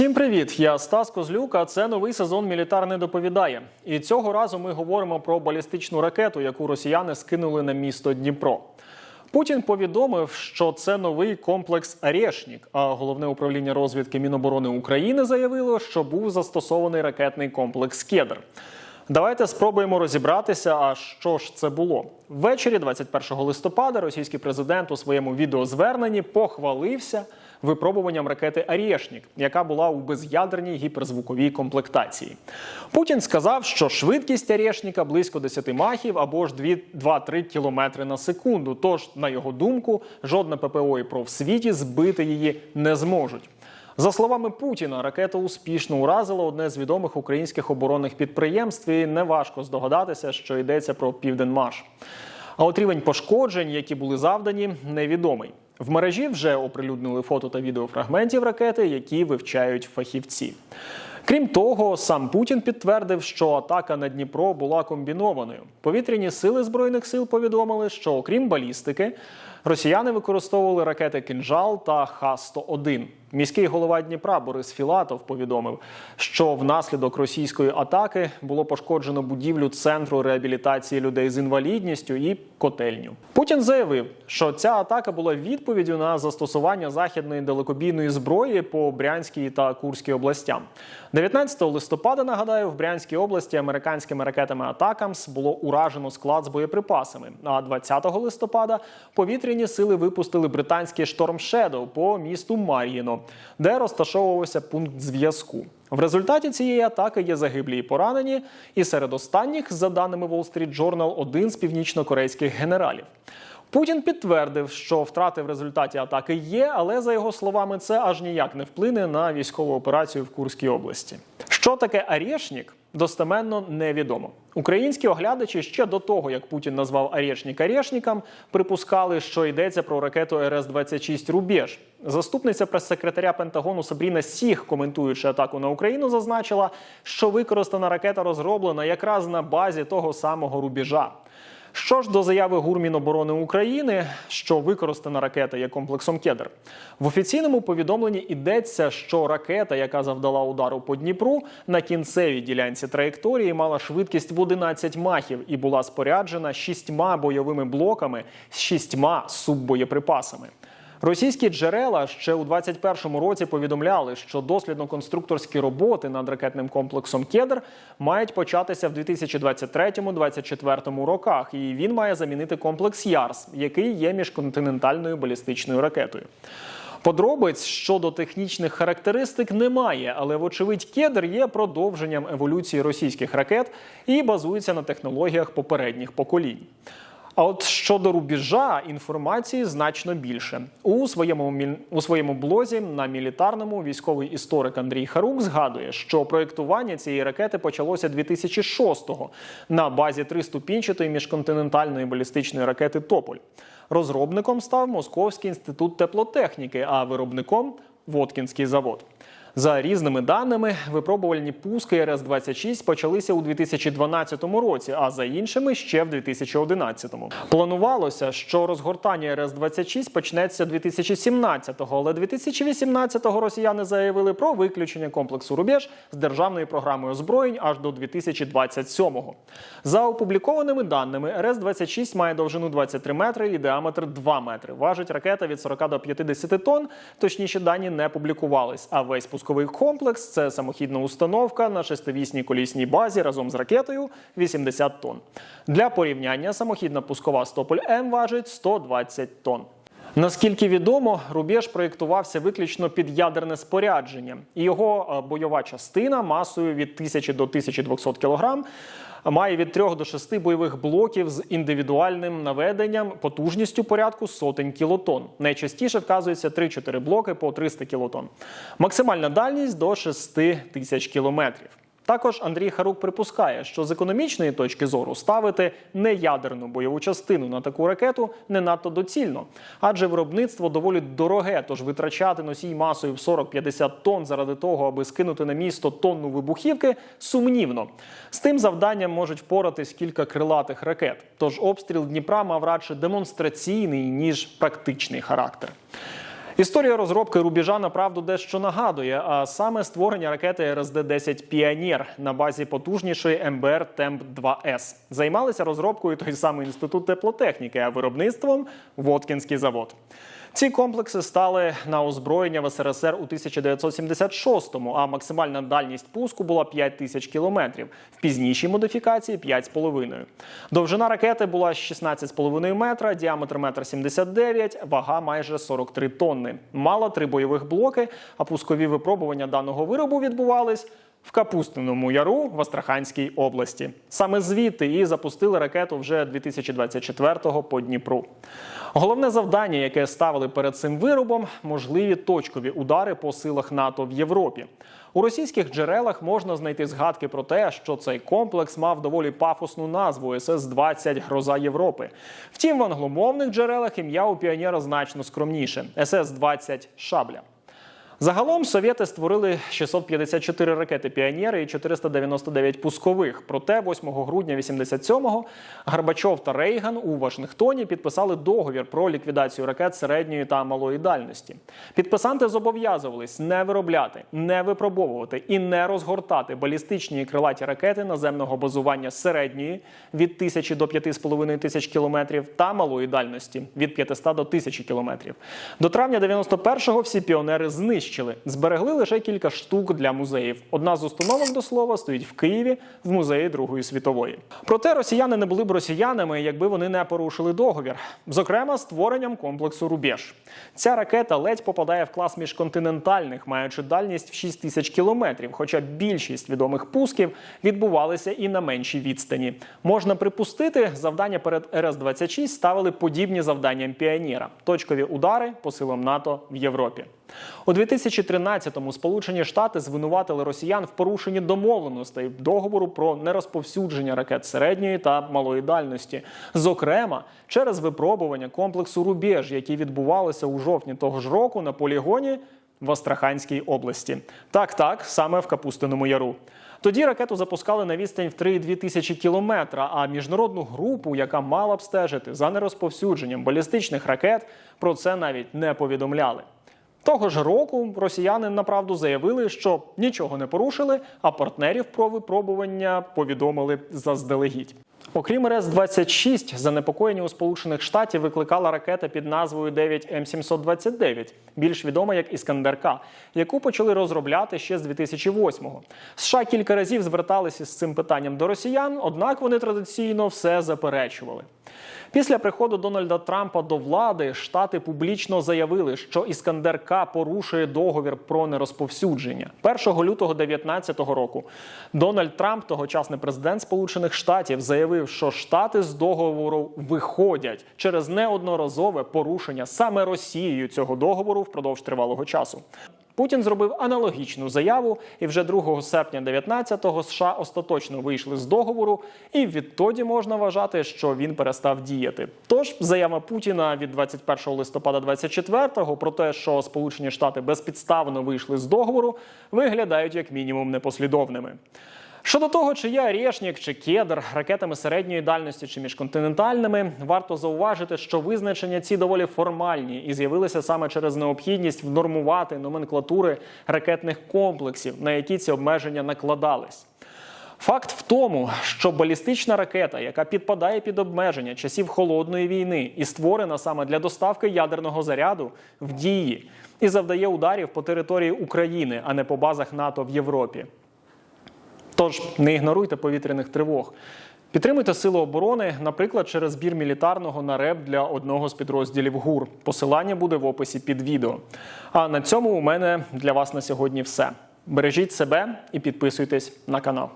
Всім привіт! Я Стас Козлюк. А це новий сезон Мілітар не доповідає. І цього разу ми говоримо про балістичну ракету, яку росіяни скинули на місто Дніпро. Путін повідомив, що це новий комплекс «Орешнік», А головне управління розвідки Міноборони України заявило, що був застосований ракетний комплекс Кедр. Давайте спробуємо розібратися, а що ж це було. Ввечері 21 листопада російський президент у своєму відеозверненні похвалився випробуванням ракети «Арєшнік», яка була у без'ядерній гіперзвуковій комплектації. Путін сказав, що швидкість «Арєшніка» близько 10 махів або ж 2-3 кілометри на секунду. Тож, на його думку, жодне ППО і ПРО в світі збити її не зможуть. За словами Путіна, ракета успішно уразила одне з відомих українських оборонних підприємств, і неважко здогадатися, що йдеться про Південмаш. А от рівень пошкоджень, які були завдані, невідомий. В мережі вже оприлюднили фото та відеофрагментів ракети, які вивчають фахівці. Крім того, сам Путін підтвердив, що атака на Дніпро була комбінованою. Повітряні сили збройних сил повідомили, що окрім балістики, росіяни використовували ракети «Кинжал» та Х-101. Міський голова Дніпра Борис Філатов повідомив, що внаслідок російської атаки було пошкоджено будівлю центру реабілітації людей з інвалідністю і котельню. Путін заявив, що ця атака була відповіддю на застосування західної далекобійної зброї по Брянській та Курській областям. 19 листопада нагадаю, в Брянській області американськими ракетами Атакамс було уражено склад з боєприпасами. А 20 листопада повітряні сили випустили британський шторм Shadow по місту Мар'їно, де розташовувався пункт зв'язку. В результаті цієї атаки є загиблі і поранені, і серед останніх, за даними Wall Street Journal, один з північно-корейських генералів. Путін підтвердив, що втрати в результаті атаки є, але за його словами, це аж ніяк не вплине на військову операцію в Курській області. Що таке «Арєшнік» достеменно невідомо. Українські оглядачі ще до того, як Путін назвав «Арєшнік» «Арєшніком», припускали, що йдеться про ракету РС-26 «Рубеж». Заступниця прес-секретаря Пентагону Сабріна Сіх, коментуючи атаку на Україну, зазначила, що використана ракета розроблена якраз на базі того самого рубежа. Що ж до заяви Гурміноборони України, що використана ракета є комплексом Кедр, в офіційному повідомленні йдеться, що ракета, яка завдала удару по Дніпру, на кінцевій ділянці траєкторії мала швидкість в 11 махів і була споряджена шістьма бойовими блоками з шістьма суббоєприпасами. Російські джерела ще у 21-му році повідомляли, що дослідно-конструкторські роботи над ракетним комплексом Кедр мають початися в 2023-2024 роках, і він має замінити комплекс Ярс, який є міжконтинентальною балістичною ракетою. Подробиць щодо технічних характеристик немає, але вочевидь кедр є продовженням еволюції російських ракет і базується на технологіях попередніх поколінь. А от щодо рубежа інформації значно більше у своєму у своєму блозі на мілітарному військовий історик Андрій Харук згадує, що проєктування цієї ракети почалося 2006-го на базі триступінчатої міжконтинентальної балістичної ракети Тополь. Розробником став Московський інститут теплотехніки, а виробником Воткінський завод. За різними даними, випробувальні пуски РС-26 почалися у 2012 році, а за іншими ще в 2011. Планувалося, що розгортання РС-26 почнеться 2017-го, але 2018-го росіяни заявили про виключення комплексу «Рубеж» з державної програми озброєнь аж до 2027-го. За опублікованими даними, РС-26 має довжину 23 метри і діаметр 2 метри. Важить ракета від 40 до 50 тонн. Точніші дані не публікувались. А весь пусковий комплекс це самохідна установка на шестивісній колісній базі разом з ракетою 80 тонн. Для порівняння самохідна пускова Стополь М важить 120 тонн. Наскільки відомо, рубеж проєктувався виключно під ядерне спорядження, і його е, бойова частина масою від 1000 до 1200 кг має від 3 до 6 бойових блоків з індивідуальним наведенням потужністю порядку сотень кілотон. Найчастіше вказується 3-4 блоки по 300 кілотон. Максимальна дальність до 6 тисяч кілометрів. Також Андрій Харук припускає, що з економічної точки зору ставити неядерну бойову частину на таку ракету не надто доцільно, адже виробництво доволі дороге, тож витрачати носій масою в 40-50 тонн заради того, аби скинути на місто тонну вибухівки, сумнівно. З тим завданням можуть впоратись кілька крилатих ракет. Тож обстріл Дніпра мав радше демонстраційний ніж практичний характер. Історія розробки рубіжа направду дещо нагадує, а саме створення ракети РСД-10 Піонір на базі потужнішої МБР Темп 2С. Займалися розробкою той самий інститут теплотехніки, а виробництвом Воткінський завод. Ці комплекси стали на озброєння в СРСР у 1976-му, а максимальна дальність пуску була 5 тисяч кілометрів. В пізнішій модифікації 5,5. Довжина ракети була 16,5 метра, діаметр 1,79 м, вага майже 43 тонни. Мала три бойових блоки, а пускові випробування даного виробу відбувались в Капустиному яру в Астраханській області. Саме звідти і запустили ракету вже 2024-го по Дніпру. Головне завдання, яке ставили перед цим виробом, можливі точкові удари по силах НАТО в Європі. У російських джерелах можна знайти згадки про те, що цей комплекс мав доволі пафосну назву СС-20 Гроза Європи. Втім, в англомовних джерелах ім'я у піонера значно скромніше СС-20 Шабля. Загалом совєти створили 654 ракети Піонєри і 499 пускових. Проте 8 грудня 87-го Горбачов та Рейган у Вашингтоні підписали договір про ліквідацію ракет середньої та малої дальності. Підписанти зобов'язувались не виробляти, не випробовувати і не розгортати балістичні і крилаті ракети наземного базування середньої від 1000 до 5,5 тисяч кілометрів та малої дальності від 500 до 1000 кілометрів. До травня 91-го всі піонери знищили. Зберегли лише кілька штук для музеїв. Одна з установок до слова стоїть в Києві в музеї Другої світової. Проте росіяни не були б росіянами, якби вони не порушили договір. Зокрема, створенням комплексу Рубеж. Ця ракета ледь попадає в клас міжконтинентальних, маючи дальність в 6 тисяч кілометрів. Хоча більшість відомих пусків відбувалися і на меншій відстані. Можна припустити, завдання перед РС-26 ставили подібні завданням піоніра точкові удари по силам НАТО в Європі. У 2013-му Сполучені Штати звинуватили росіян в порушенні домовленостей договору про нерозповсюдження ракет середньої та малої дальності, зокрема через випробування комплексу Рубеж, які відбувалися у жовтні того ж року на полігоні в Астраханській області. Так, так, саме в Капустиному Яру. Тоді ракету запускали на відстань в 3,2 тисячі кілометра. А міжнародну групу, яка мала б стежити за нерозповсюдженням балістичних ракет, про це навіть не повідомляли. Того ж року росіяни направду заявили, що нічого не порушили, а партнерів про випробування повідомили заздалегідь. Окрім РС-26, занепокоєння у Сполучених Штатів викликала ракета під назвою 9М729, більш відома як Іскандер-К, яку почали розробляти ще з 2008-го. США кілька разів зверталися з цим питанням до росіян, однак вони традиційно все заперечували. Після приходу Дональда Трампа до влади штати публічно заявили, що Іскандер К порушує договір про нерозповсюдження. 1 лютого 2019 року Дональд Трамп, тогочасний президент Сполучених Штатів, заявив, що штати з договору виходять через неодноразове порушення саме Росією цього договору впродовж тривалого часу. Путін зробив аналогічну заяву, і вже 2 серпня 19-го США остаточно вийшли з договору, і відтоді можна вважати, що він перестав діяти. Тож заява Путіна від 21 листопада 24-го про те, що Сполучені Штати безпідставно вийшли з договору, виглядають як мінімум непослідовними. Щодо того, чи є Орешник чи кедр ракетами середньої дальності чи міжконтинентальними, варто зауважити, що визначення ці доволі формальні і з'явилися саме через необхідність внормувати номенклатури ракетних комплексів, на які ці обмеження накладались. Факт в тому, що балістична ракета, яка підпадає під обмеження часів холодної війни і створена саме для доставки ядерного заряду в дії і завдає ударів по території України, а не по базах НАТО в Європі. Тож не ігноруйте повітряних тривог. Підтримуйте сили оборони, наприклад, через збір мілітарного на реп для одного з підрозділів ГУР. Посилання буде в описі під відео. А на цьому у мене для вас на сьогодні все. Бережіть себе і підписуйтесь на канал.